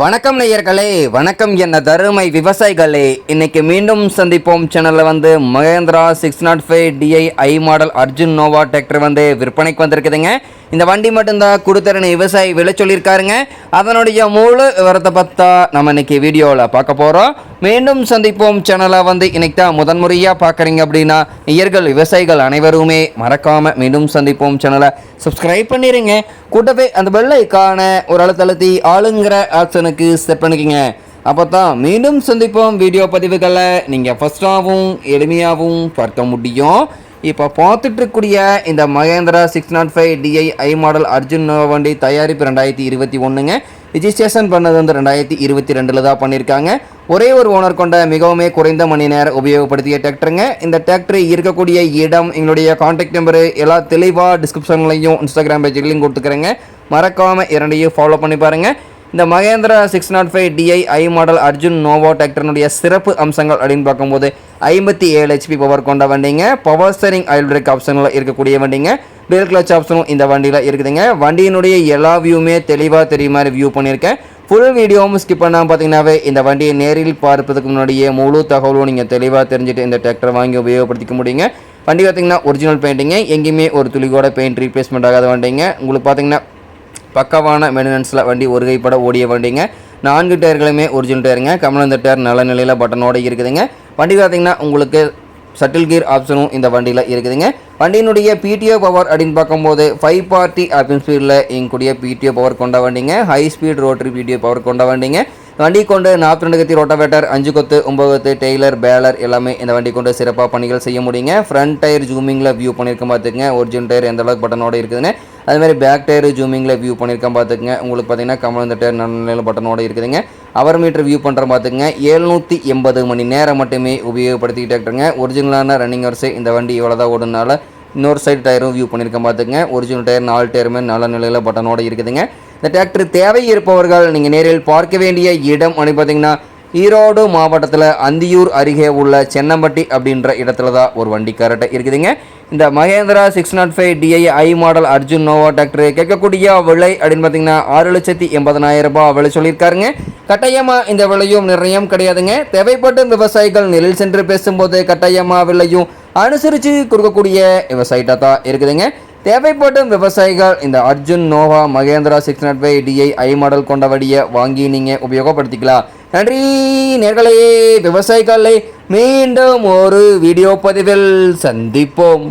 வணக்கம் நேயர்களே வணக்கம் என்ன தருமை விவசாயிகளே. இன்னைக்கு மீண்டும் சந்திப்போம். சேனலில் வந்து Mahindra six nought five DI I model Arjun Novo tractor வந்து விற்பனைக்கு வந்திருக்குதுங்க. இந்த வண்டி மட்டும்தான் கொடுத்துறன்னு விவசாயி விலை சொல்லியிருக்காருங்க. அதனுடைய முழு விவரத்தை பார்த்தா நம்ம இன்னைக்கு வீடியோவில் பார்க்க போகிறோம் மீண்டும் சந்திப்போம். சேனலை வந்து இன்னைக்கு தான் முதன்முறையாக பார்க்குறீங்க அப்படின்னா இயர்கள் விவசாயிகள் அனைவருமே மறக்காமல் மீண்டும் சந்திப்போம். சேனலை சப்ஸ்கிரைப் பண்ணிடுங்க கூட்டவே அந்த வெள்ளைக்கான ஒரு அழுத்தழுத்தி ஆளுங்கிற ஆப்ஷனுக்கு செட் பண்ணிக்கோங்க. அப்போ தான் மீண்டும் சந்திப்போம். வீடியோ பதிவுகளை நீங்கள் ஃபஸ்ட்டாகவும் எளிமையாகவும் பார்க்க முடியும். இப்போ பார்த்துட்ருக்கூடிய இந்த Mahindra six nought five DI I model Arjun வண்டி தயாரிப்பு ரெண்டாயிரத்தி இருபத்தி ஒன்றுங்க ரிஜிஸ்ட்ரேஷன் பண்ணது வந்து ரெண்டாயிரத்தி இருபத்தி ரெண்டில் தான் பண்ணியிருக்காங்க ஒரே ஒரு ஓனர் கொண்ட மிகவுமே குறைந்த மணி நேரம் உபயோகப்படுத்திய டிராக்டருங்க இந்த டிராக்டர் இருக்கக்கூடிய இடம் எங்களுடைய காண்டாக்ட் நம்பரு எல்லா தெளிவாக டிஸ்கிரிப்ஷன்லையும் இன்ஸ்டாகிராம் பேஜ்லையும் கொடுத்துக்கிறேங்க. மறக்காமல் இரண்டையும் ஃபாலோ பண்ணி பாருங்கள் இந்த Mahindra six nought five DI I model Arjun Novo டிராக்டர்னுடைய சிறப்பு அம்சங்கள் அப்படின்னு பார்க்கும்போது ஐம்பத்தி ஏழு ஹெச்பி பவர் கொண்ட வண்டிங்க. பவர் ஸ்டரிங் ஆயில் பிரேக் ஆப்ஷனில் இருக்கக்கூடிய வண்டிங்க. டெல் கிளச் ஆப்ஷனும் இந்த வண்டியில் இருக்குதுங்க. வண்டியினுடைய எல்லா வியூவுமே தெளிவாக தெரியும் மாதிரி வியூ பண்ணியிருக்கேன். ஃபுல் வீடியோவும் ஸ்கிப் பண்ணாமல் பார்த்தீங்கன்னாவே இந்த வண்டியை நேரில் பார்ப்பதுக்கு முன்னாடியே முழு தகவலும் நீங்கள் தெளிவாக தெரிஞ்சுட்டு இந்த டிராக்டர் வாங்கி உபயோகப்படுத்திக்க முடியுங்க. வண்டி பார்த்தீங்கன்னா ஒரிஜினல் பெயிண்டிங்க எங்கேயுமே ஒரு துளி கூட பெயிண்ட் ரீப்ளேஸ்மெண்ட் ஆகாத வண்டிங்க. உங்களுக்கு பார்த்தீங்கன்னா பக்கவான மெயின்டெனன்ஸில் வண்டி ஒரு கைப்பட ஓடிய வண்டிங்க. நான்கு டயர்களுமே ஒரிஜினல் டயருங்க. கமலந்த டயர் நல்ல நிலையில் பட்டனோட இருக்குதுங்க. வண்டி பார்த்தீங்கன்னா உங்களுக்கு சட்டில் கீர் ஆப்ஷனும் இந்த வண்டியில் இருக்குதுங்க. வண்டியினுடைய பிடிஓ பவர் அப்படின்னு பார்க்கும்போது ஃபைவ் பார்ட்டி ஆப்பின் ஸ்பீடில் இங்கக்கூடிய பிடிஓ பவர் கொண்ட வண்டிங்க. High speed rotary PTO power கொண்ட வண்டிங்க. வண்டி கொண்டு நாற்பத்தி ரெண்டு கத்தி ரோட்டோவேட்டர் அஞ்சு கொத்து ஒம்பது கொத்து டெய்லர் பேலர் எல்லாமே இந்த வண்டி கொண்டு சிறப்பாக பணிகள் செய்ய முடியுங்க. ஃப்ரண்ட் டயர் ஜூமிங்கில் வியூ பண்ணியிருக்க பார்த்துக்குங்க ஒரிஜினல் டயர் எந்த அளவுக்கு பட்டனோட இருக்குதுன்னு. அது மாதிரி பேக் டயர் ஜூமிங்கில் வியூ பண்ணியிருக்கேன் பார்த்துக்குங்க. உங்களுக்கு பார்த்தீங்கன்னா கமல் இந்த டயர் நல்ல நிலையில் பட்டனோட இருக்குதுங்க. அவர் மீட்டர் வியூ பண்ணுற பார்த்துக்குங்க. எழுநூற்றி எண்பது மணி நேரம் மட்டுமே உபயோகப்படுத்திக்கிட்டே இருக்கிறேங்க ஒரிஜினலான ரன்னிங் வரிசை இந்த வண்டி இவ்வளோ தான் ஓடுனால இன்னொரு சைடு டயரும் வியூ பண்ணியிருக்கேன் பார்த்துங்க ஒரிஜினல் டயர் நாலு டயருமே நல்ல நிலையில் பட்டனோட இருக்குதுங்க. இந்த டிராக்டர் தேவை இருப்பவர்கள் நீங்கள் நேரில் பார்க்க வேண்டிய இடம் அப்படின்னு பார்த்தீங்கன்னா ஈரோடு மாவட்டத்தில் அந்தியூர் அருகே உள்ள சென்னம்பட்டி அப்படின்ற இடத்துல தான் ஒரு வண்டி கரெக்டாக இருக்குதுங்க. இந்த Mahindra six nought five DI I model Arjun Novo tractor கேட்கக்கூடிய விலை அப்படின்னு பார்த்தீங்கன்னா ஆறு லட்சத்தி எண்பதனாயிரம் ரூபாய் விலை சொல்லியிருக்காருங்க. கட்டாயமாக இந்த விலையும் நிர்ணயம் கிடையாதுங்க. தேவைப்பட்ட விவசாயிகள் நெல் சென்று பேசும்போது கட்டாயமாக விலையும் அனுசரித்து கொடுக்கக்கூடிய விவசாயிட்டாக தான் இருக்குதுங்க. தேவைப்படும் விவசாயிகள் இந்த Arjun Novo Mahindra six nought five DI I model கொண்ட வடியை வாங்கி நீங்கள் உபயோகப்படுத்திக்கலாம். நன்றி நேர்களே. விவசாயிகளை மீண்டும் ஒரு வீடியோ பதிவில் சந்திப்போம்.